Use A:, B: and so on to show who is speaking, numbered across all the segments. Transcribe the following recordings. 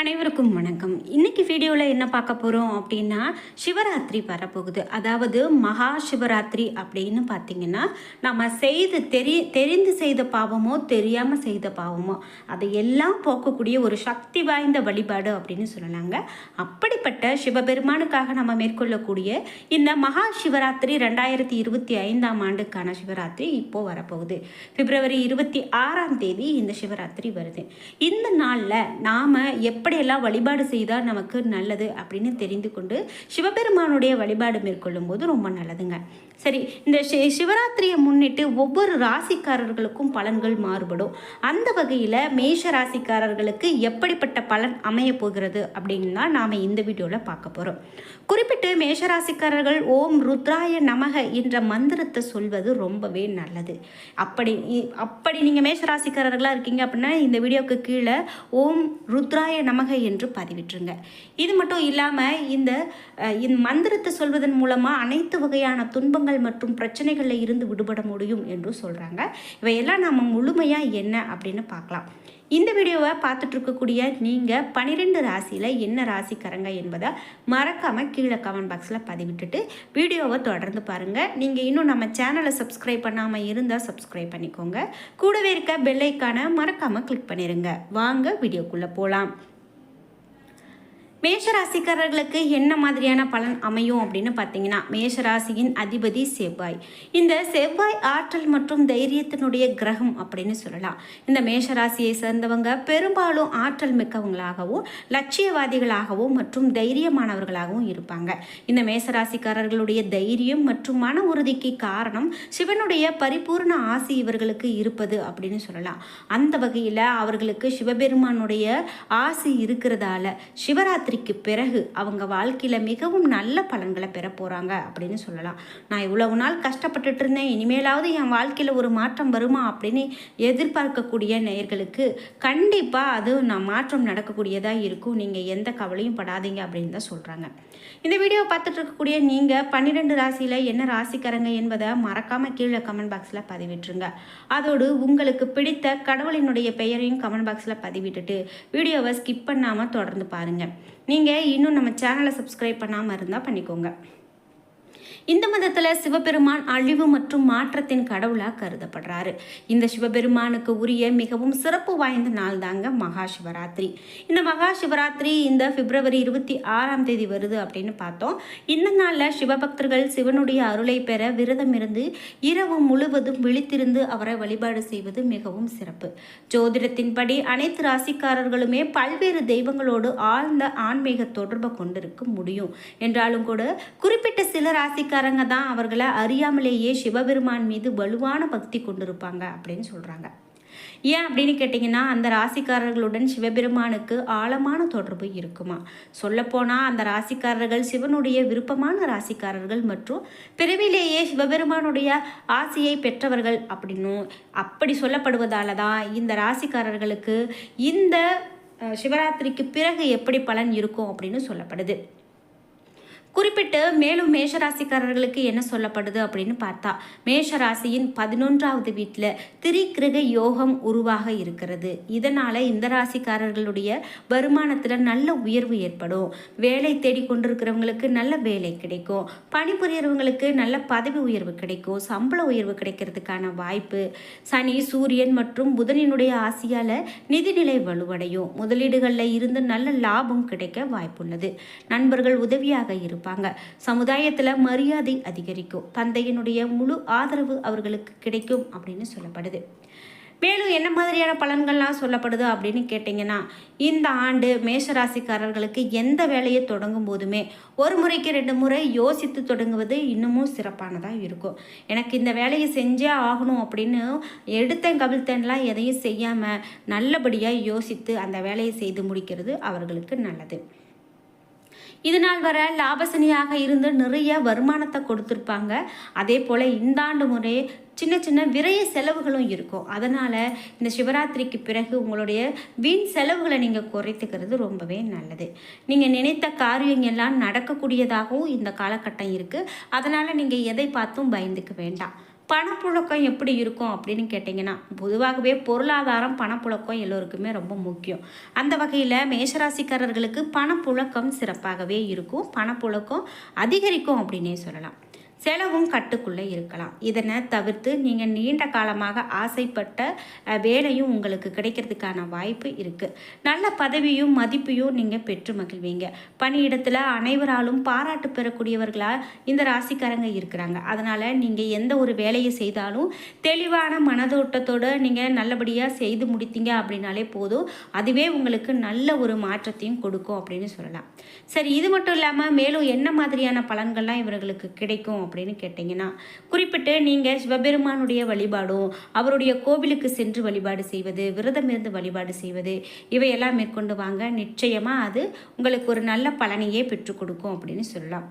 A: அனைவருக்கும் வணக்கம். இன்னைக்கு வீடியோவில் என்ன பார்க்க போகிறோம் அப்படின்னா சிவராத்திரி வரப்போகுது. அதாவது மகா சிவராத்திரி அப்படின்னு பார்த்தீங்கன்னா நம்ம செய்து தெரி தெரிந்து செய்த பாவமோ தெரியாமல் செய்த பாவமோ அதை எல்லாம் போக்கக்கூடிய ஒரு சக்தி வாய்ந்த வழிபாடு அப்படின்னு சொல்லலாங்க. அப்படிப்பட்ட சிவபெருமானுக்காக நம்ம மேற்கொள்ளக்கூடிய இந்த மகா சிவராத்திரி ரெண்டாயிரத்தி இருபத்தி ஐந்தாம் ஆண்டுக்கான சிவராத்திரி இப்போது வரப்போகுது. பிப்ரவரி இருபத்தி ஆறாம் தேதி இந்த சிவராத்திரி வருது. இந்த நாளில் நாம் எப்படியெல்லாம் வழிபாடு செய்தால் நமக்கு நல்லது அப்படின்னு தெரிந்து கொண்டு சிவபெருமானுடைய வழிபாடு மேற்கொள்ளும் போது ரொம்ப நல்லதுங்க. சரி இந்த சி சிவராத்திரியை முன்னிட்டு ஒவ்வொரு ராசிக்காரர்களுக்கும் பலன்கள் மாறுபடும். அந்த வகையில் மேஷ ராசிக்காரர்களுக்கு எப்படிப்பட்ட பலன் அமைய போகிறது அப்படின்னு தான் நாம் இந்த வீடியோவில் பார்க்க போகிறோம் குறிப்பிட்டு மேஷ ராசிக்காரர்கள் ஓம் ருத்ராய நமக என்ற மந்திரத்தை சொல்வது ரொம்பவே நல்லது. அப்படி அப்படி நீங்கள் மேஷ ராசிக்காரர்களாக இருக்கீங்க அப்படின்னா இந்த வீடியோவுக்கு கீழே ஓம் ருத்ராய நமக என்று பதிவிட்டுருங்க. இது மட்டும் இல்லாமல் இந்த இந்த மந்திரத்தை சொல்வதன் மூலமாக அனைத்து வகையான துன்பங்கள் மற்றும் பிரச்சனைகளில் இருந்து விடுபட முடியும் என்று சொல்கிறாங்க இவையெல்லாம் நம்ம முழுமையாக என்ன அப்படின்னு பார்க்கலாம். இந்த வீடியோவை பார்த்துட்டு இருக்கக்கூடிய நீங்கள் பன்னிரெண்டு ராசியில் என்ன ராசிக்காரங்க என்பதை மறக்காமல் கீழே கமெண்ட் பாக்ஸில் பதிவிட்டுட்டு வீடியோவை தொடர்ந்து பாருங்கள் நீங்கள் இன்னும் நம்ம சேனலை சப்ஸ்கிரைப் பண்ணாமல் இருந்தால் சப்ஸ்கிரைப் பண்ணிக்கோங்க. கூடவே இருக்க பெல்லைக்கான மறக்காமல் கிளிக் பண்ணிடுங்க வாங்க வீடியோக்குள்ளே போகலாம் மேஷராசிக்காரர்களுக்கு என்ன மாதிரியான பலன் அமையும் அப்படின்னு பார்த்தீங்கன்னா மேஷராசியின் அதிபதி செவ்வாய். இந்த செவ்வாய் ஆற்றல் மற்றும் தைரியத்தினுடைய கிரகம் அப்படின்னு சொல்லலாம். இந்த மேஷராசியை சேர்ந்தவங்க பெரும்பாலும் ஆற்றல் மிக்கவங்களாகவும் லட்சியவாதிகளாகவும் மற்றும் தைரியமானவர்களாகவும் இருப்பாங்க. இந்த மேஷராசிக்காரர்களுடைய தைரியம் மற்றும் மன உறுதிக்கு காரணம் சிவனுடைய பரிபூர்ண ஆசி இவர்களுக்கு இருப்பது அப்படின்னு சொல்லலாம். அந்த வகையில் அவர்களுக்கு சிவபெருமானுடைய ஆசி இருக்கிறதால சிவராத்திரி சிவராத்திரிக்கு பிறகு அவங்க வாழ்க்கையில் மிகவும் நல்ல பலன்களை பெற போகிறாங்க அப்படின்னு சொல்லலாம். நான் இவ்வளவு நாள் கஷ்டப்பட்டுட்டு இருந்தேன். இனிமேலாவது என் வாழ்க்கையில் ஒரு மாற்றம் வருமா அப்படின்னு எதிர்பார்க்கக்கூடிய நேயர்களுக்கு கண்டிப்பாக அது நான் மாற்றம் நடக்கக்கூடியதாக இருக்கும். நீங்கள் எந்த கவலையும் படாதீங்க அப்படின்னு தான் சொல்கிறாங்க இந்த வீடியோ பார்த்துட்டு இருக்கக்கூடிய நீங்கள் பன்னிரெண்டு ராசியில் என்ன ராசிக்காரங்க என்பதை மறக்காமல் கீழே கமெண்ட் பாக்ஸில் பதிவிட்டுருங்க. அதோடு உங்களுக்கு பிடித்த கடவுளினுடைய பெயரையும் கமெண்ட் பாக்ஸில் பதிவிட்டுட்டு வீடியோவை ஸ்கிப் பண்ணாமல் தொடர்ந்து பாருங்கள் நீங்கள் இன்னும் நம்ம சேனலை சப்ஸ்கிரைப் பண்ணாமல் இருந்தால் பண்ணிக்கோங்க. இந்த மதத்தில் சிவபெருமான் அழிவு மற்றும் மாற்றத்தின் கடவுளாக கருதப்படுறாரு. இந்த சிவபெருமானுக்கு உரிய மிகவும் சிறப்பு வாய்ந்த நாள் தாங்க மகா சிவராத்திரி இந்த மகா சிவராத்திரி இந்த பிப்ரவரி இருபத்தி ஆறாம் தேதி வருது அப்படின்னு பார்த்தோம். இந்த நாளில் சிவபக்தர்கள் சிவனுடைய அருளை பெற விரதம் இருந்து இரவு முழுவதும் விழித்திருந்து அவரை வழிபாடு செய்வது மிகவும் சிறப்பு. ஜோதிடத்தின்படி அனைத்து ராசிக்காரர்களுமே பல்வேறு தெய்வங்களோடு ஆழ்ந்த ஆன்மீக தொடர்பை கொண்டிருக்க முடியும். என்றாலும் கூட குறிப்பிட்ட சில ராசிக்காரங்க தான் அவர்களை அறியாமலேயே சிவபெருமான் மீது வலுவான பக்தி கொண்டிருப்பாங்க அப்படின்னு சொல்கிறாங்க ஏன் அப்படின்னு கேட்டிங்கன்னா அந்த ராசிக்காரர்களுடன் சிவபெருமானுக்கு ஆழமான தொடர்பு இருக்குமா? சொல்லப்போனால் அந்த ராசிக்காரர்கள் சிவனுடைய விருப்பமான ராசிக்காரர்கள் மற்றும் பிறவிலேயே சிவபெருமானுடைய ஆசையை பெற்றவர்கள் அப்படின்னும் அப்படி சொல்லப்படுவதால தான் இந்த ராசிக்காரர்களுக்கு இந்த சிவராத்திரிக்கு பிறகு எப்படி பலன் இருக்கும் அப்படின்னு சொல்லப்படுது. குறிப்பிட்டு மேலும் மேஷராசிக்காரர்களுக்கு என்ன சொல்லப்படுது அப்படின்னு பார்த்தா மேஷராசியின் பதினொன்றாவது வீட்டில் திரிகிரக யோகம் உருவாக இருக்கிறது. இதனால் இந்த ராசிக்காரர்களுடைய வருமானத்தில் நல்ல உயர்வு ஏற்படும். வேலை தேடி கொண்டிருக்கிறவங்களுக்கு நல்ல வேலை கிடைக்கும். பணிபுரியறவங்களுக்கு நல்ல பதவி உயர்வு கிடைக்கும். சம்பள உயர்வு கிடைக்கிறதுக்கான வாய்ப்பு. சனி சூரியன் மற்றும் புதனினுடைய ஆசையால் நிதிநிலை வலுவடையும். முதலீடுகளில் இருந்து நல்ல லாபம் கிடைக்க வாய்ப்புள்ளது. நண்பர்கள் உதவியாக இருப்பாங்க. சமுதாயத்தில் மரியாதை அதிகரிக்கும். தந்தையினுடைய முழு ஆதரவு அவர்களுக்கு கிடைக்கும் அப்படின்னு சொல்லப்படுது. மேலும் என்ன மாதிரியான பலன்கள்லாம் சொல்லப்படுது அப்படின்னு கேட்டிங்கன்னா இந்த ஆண்டு மேஷராசிக்காரர்களுக்கு எந்த வேலையை தொடங்கும் போதுமே ஒரு முறைக்கு ரெண்டு முறை யோசித்து தொடங்குவது இன்னமும் சிறப்பானதாக இருக்கும். எனக்கு இந்த வேலையை செஞ்சே ஆகணும் அப்படின்னு எடுத்தேன் கவிழ்த்தேன்லாம் எதையும் செய்யாமல் நல்லபடியாக யோசித்து அந்த வேலையை செய்து முடிக்கிறது அவர்களுக்கு நல்லது. இதனால் வர லாபசனியாக இருந்து நிறைய வருமானத்தை கொடுத்துருப்பாங்க. அதே போல் இந்த ஆண்டு முறை சின்ன சின்ன விரைய செலவுகளும் இருக்கும். அதனால் இந்த சிவராத்திரிக்கு பிறகு உங்களுடைய வீண் செலவுகளை நீங்கள் குறைத்துக்கிறது ரொம்பவே நல்லது. நீங்கள் நினைத்த காரியங்கள்லாம் எல்லாம் நடக்கக்கூடியதாகவும் இந்த காலகட்டம் இருக்குது அதனால் நீங்கள் எதை பார்த்தும் பயந்துக்க வேண்டாம். பணப்புழக்கம் எப்படி இருக்கும் அப்படின்னு கேட்டிங்கன்னா பொதுவாகவே பொருளாதாரம் பணப்புழக்கம் எல்லோருக்குமே ரொம்ப முக்கியம். அந்த வகையில் மேஷராசிக்காரர்களுக்கு பணப்புழக்கம் சிறப்பாகவே இருக்கும். பணப்புழக்கம் அதிகரிக்கும் அப்படின்னே சொல்லலாம். செலவும் கட்டுக்குள்ளே இருக்கலாம். இதனை தவிர்த்து நீங்கள் நீண்ட காலமாக ஆசைப்பட்ட வேலையும் உங்களுக்கு கிடைக்கிறதுக்கான வாய்ப்பு இருக்குது நல்ல பதவியும் மதிப்பையும் நீங்கள் பெற்று மகிழ்வீங்க. பணியிடத்தில் அனைவராலும் பாராட்டு பெறக்கூடியவர்களாக இந்த ராசிக்காரங்க இருக்கிறாங்க. அதனால் நீங்கள் எந்த ஒரு வேலையை செய்தாலும் தெளிவான மனதோட்டத்தோடு நீங்கள் நல்லபடியாக செய்து முடித்தீங்க அப்படின்னாலே போதும். அதுவே உங்களுக்கு நல்ல ஒரு மாற்றத்தையும் கொடுக்கும் அப்படின்னு சொல்லலாம். சரி இது மட்டும் இல்லாமல் மேலும் என்ன மாதிரியான பலன்கள்லாம் இவர்களுக்கு கிடைக்கும் அப்படின்னு கேட்டிங்கன்னா குறிப்பிட்டு நீங்கள் சிவபெருமானுடைய வழிபாடும் அவருடைய கோவிலுக்கு சென்று வழிபாடு செய்வது விரதம் இருந்து வழிபாடு செய்வது இவையெல்லாம் மேற்கொண்டு வாங்க. நிச்சயமாக அது உங்களுக்கு ஒரு நல்ல பலனையே பெற்றுக் கொடுக்கும் அப்படின்னு சொல்லலாம்.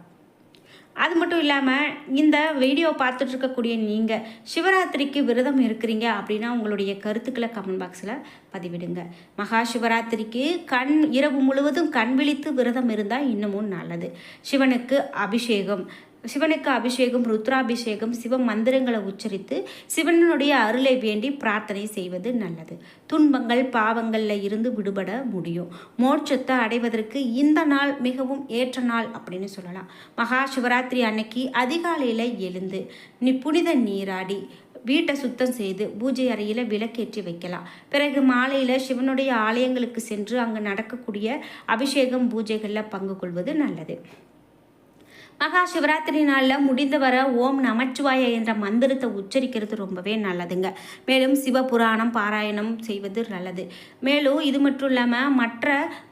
A: அது மட்டும் இல்லாமல் இந்த வீடியோ பார்த்துட்டு இருக்கக்கூடிய நீங்கள் சிவராத்திரிக்கு விரதம் இருக்கிறீங்க அப்படின்னா உங்களுடைய கருத்துக்களை கமெண்ட் பாக்ஸில் பதிவிடுங்க. மகா சிவராத்திரிக்கு கண் இரவு முழுவதும் கண் விழித்து விரதம் இருந்தால் இன்னமும் நல்லது. சிவனுக்கு அபிஷேகம் சிவனுக்கு அபிஷேகம் ருத்ராபிஷேகம் சிவ மந்திரங்களை உச்சரித்து சிவனுடைய அருளை வேண்டி பிரார்த்தனை செய்வது நல்லது. துன்பங்கள் பாவங்களில் இருந்து விடுபட முடியும். மோட்சத்தை அடைவதற்கு இந்த நாள் மிகவும் ஏற்ற நாள் அப்படின்னு சொல்லலாம். மகா சிவராத்திரி அன்னைக்கு அதிகாலையில் எழுந்து நீ புனித நீராடி வீட்டை சுத்தம் செய்து பூஜை அறையில் விளக்கேற்றி வைக்கலாம். பிறகு மாலையில் சிவனுடைய ஆலயங்களுக்கு சென்று அங்கு நடக்கக்கூடிய அபிஷேகம் பூஜைகளில் பங்கு கொள்வது நல்லது. மகா சிவராத்திரி நாளில் முடிந்த வர ஓம் நமச்சிவாய என்ற மந்திரத்தை உச்சரிக்கிறது ரொம்பவே நல்லதுங்க. மேலும் சிவபுராணம் பாராயணம் செய்வது நல்லது. மேலும் இது மட்டும் இல்லாமல் மற்ற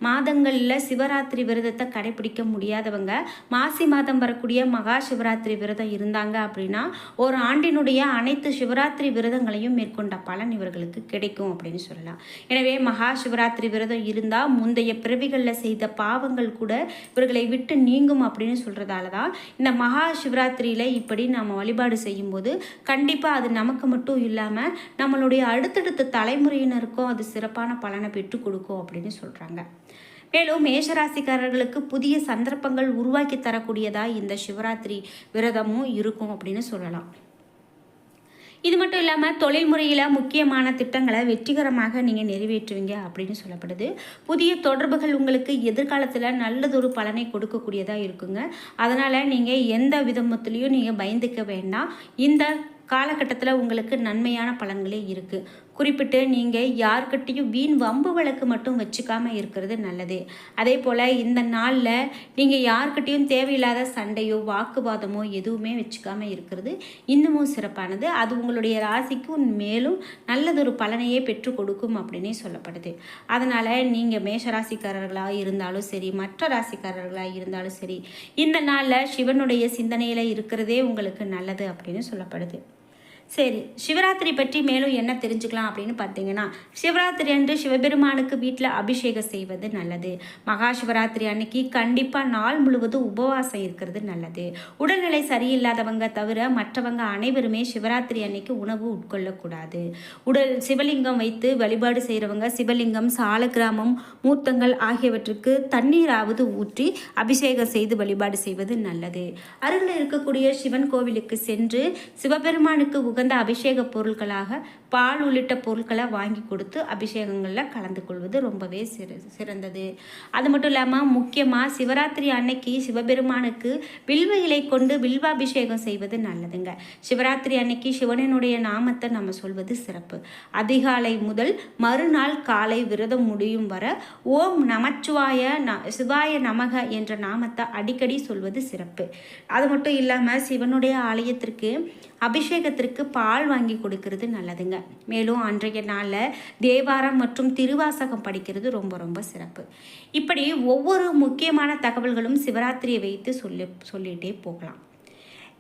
A: மாதங்களில் சிவராத்திரி விரதத்தை கடைபிடிக்க முடியாதவங்க மாசி மாதம் வரக்கூடிய மகா சிவராத்திரி விரதம் இருந்தாங்க அப்படின்னா ஒரு ஆண்டினுடைய அனைத்து சிவராத்திரி விரதங்களையும் மேற்கொண்ட பலன் இவர்களுக்கு கிடைக்கும் அப்படின்னு சொல்லலாம். எனவே மகா சிவராத்திரி விரதம் இருந்தால் முந்தைய பிறவிகளில் செய்த பாவங்கள் கூட இவர்களை விட்டு நீங்கும் அப்படின்னு சொல்கிறதால தான் இந்த மகா சிவராத்திரியில் இப்படி நம்ம வழிபாடு செய்யும்போது கண்டிப்பாக அது நமக்கு மட்டும் இல்லாமல் நம்மளுடைய அடுத்தடுத்த தலைமுறையினருக்கும் அது சிறப்பான பலனை பெற்றுக் கொடுக்கும் அப்படின்னு சொல்கிறாங்க மேலும் மேஷராசிக்காரர்களுக்கு புதிய சந்தர்ப்பங்கள் உருவாக்கி தரக்கூடியதாக இந்த சிவராத்திரி விரதமும் இருக்கும் அப்படின்னு சொல்லலாம். இது மட்டும் இல்லாமல் தொழில் முறையில் முக்கியமான திட்டங்களை வெற்றிகரமாக நீங்கள் நிறைவேற்றுவீங்க அப்படின்னு சொல்லப்படுது. புதிய தொடர்புகள் உங்களுக்கு எதிர்காலத்தில் நல்லதொரு பலனை கொடுக்கக்கூடியதாக இருக்குங்க. அதனால் நீங்கள் எந்த விதமத்துலேயும் நீங்கள் பயந்துக்க வேண்டாம். இந்த காலகட்டத்தில் உங்களுக்கு நன்மையான பலன்களே இருக்குது குறிப்பிட்டு நீங்கள் யார்கிட்டையும் வீண் வம்பு வழக்கு மட்டும் வச்சுக்காமல் இருக்கிறது நல்லது. அதே போல் இந்த நாளில் நீங்கள் யார்கிட்டையும் தேவையில்லாத சண்டையோ வாக்குவாதமோ எதுவுமே வச்சுக்காமல் இருக்கிறது இன்னமும் சிறப்பானது. அது உங்களுடைய ராசிக்கு மேலும் நல்லதொரு பலனையே பெற்று கொடுக்கும் அப்படின்னே சொல்லப்படுது. அதனால் நீங்கள் மேஷராசிக்காரர்களாக இருந்தாலும் சரி மற்ற ராசிக்காரர்களாக இருந்தாலும் சரி இந்த நாளில் சிவனுடைய சிந்தனையில் இருக்கிறதே உங்களுக்கு நல்லது அப்படின்னு சொல்லப்படுது. சரி சிவராத்திரி பற்றி மேலும் என்ன தெரிஞ்சுக்கலாம் அப்படின்னு பார்த்தீங்கன்னா சிவராத்திரி அன்று சிவபெருமானுக்கு வீட்டில் அபிஷேகம் செய்வது நல்லது. மகா சிவராத்திரி அன்னைக்கு கண்டிப்பாக நாள் முழுவதும் உபவாசம் இருக்கிறது நல்லது. உடல்நிலை சரியில்லாதவங்க தவிர மற்றவங்க அனைவருமே சிவராத்திரி அன்னைக்கு உணவு உட்கொள்ளக்கூடாது. உடல் சிவலிங்கம் வைத்து வழிபாடு செய்கிறவங்க சிவலிங்கம் சாலக்கிராமம் மூர்த்தங்கள் ஆகியவற்றுக்கு தண்ணீராவது ஊற்றி அபிஷேகம் செய்து வழிபாடு செய்வது நல்லது. அருகில் இருக்கக்கூடிய சிவன் கோவிலுக்கு சென்று சிவபெருமானுக்கு உகந்த அபிஷேக பொருட்களாக பால் உள்ளிட்ட பொருட்களை வாங்கி கொடுத்து அபிஷேகங்களில் கலந்து கொள்வது ரொம்பவே சிறு சிறந்தது. அது மட்டும் இல்லாமல் முக்கியமாக சிவராத்திரி அன்னைக்கு சிவபெருமானுக்கு வில்வ இலை கொண்டு வில்வாபிஷேகம் செய்வது நல்லதுங்க. சிவராத்திரி அன்னைக்கு சிவனினுடைய நாமத்தை நம்ம சொல்வது சிறப்பு. அதிகாலை முதல் மறுநாள் காலை விரதம் முடியும் வர ஓம் நமச்சிவாய ந சிவாய நமக என்ற நாமத்தை அடிக்கடி சொல்வது சிறப்பு. அது மட்டும் இல்லாமல் சிவனுடைய ஆலயத்திற்கு அபிஷேகத்திற்கு பால் வாங்கி கொடுக்கறது நல்லதுங்க. மேலும் அன்றைய நாளில் தேவாரம் மற்றும் திருவாசகம் படிக்கிறது ரொம்ப ரொம்ப சிறப்பு. இப்படி ஒவ்வொரு முக்கியமான தகவல்களும் சிவராத்திரியை வைத்து சொல்லி சொல்லிகிட்டே போகலாம்.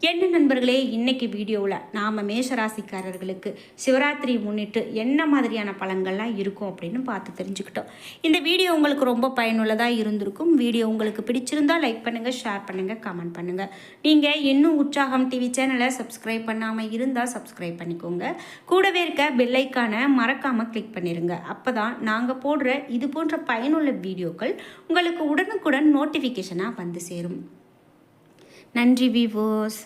A: என்ன நண்பர்களே இன்றைக்கி வீடியோவில் நாம் மேஷராசிக்காரர்களுக்கு சிவராத்திரி முன்னிட்டு என்ன மாதிரியான பழங்கள்லாம் இருக்கும் அப்படின்னு பார்த்து தெரிஞ்சுக்கிட்டோம். இந்த வீடியோ உங்களுக்கு ரொம்ப பயனுள்ளதாக இருந்திருக்கும். வீடியோ உங்களுக்கு பிடிச்சிருந்தா லைக் பண்ணுங்கள் ஷேர் பண்ணுங்கள் கமெண்ட் பண்ணுங்கள் நீங்கள் இன்னும் உற்சாகம் டிவி சேனலை சப்ஸ்கிரைப் பண்ணாமல் இருந்தால் சப்ஸ்கிரைப் பண்ணிக்கோங்க. கூடவே இருக்க பெல்லைக்கான மறக்காமல் கிளிக் பண்ணிடுங்க அப்போ தான் நாங்கள் போடுற இது போன்ற பயனுள்ள வீடியோக்கள் உங்களுக்கு உடனுக்குடன் நோட்டிஃபிகேஷனாக வந்து சேரும். நன்றி விவோஸ்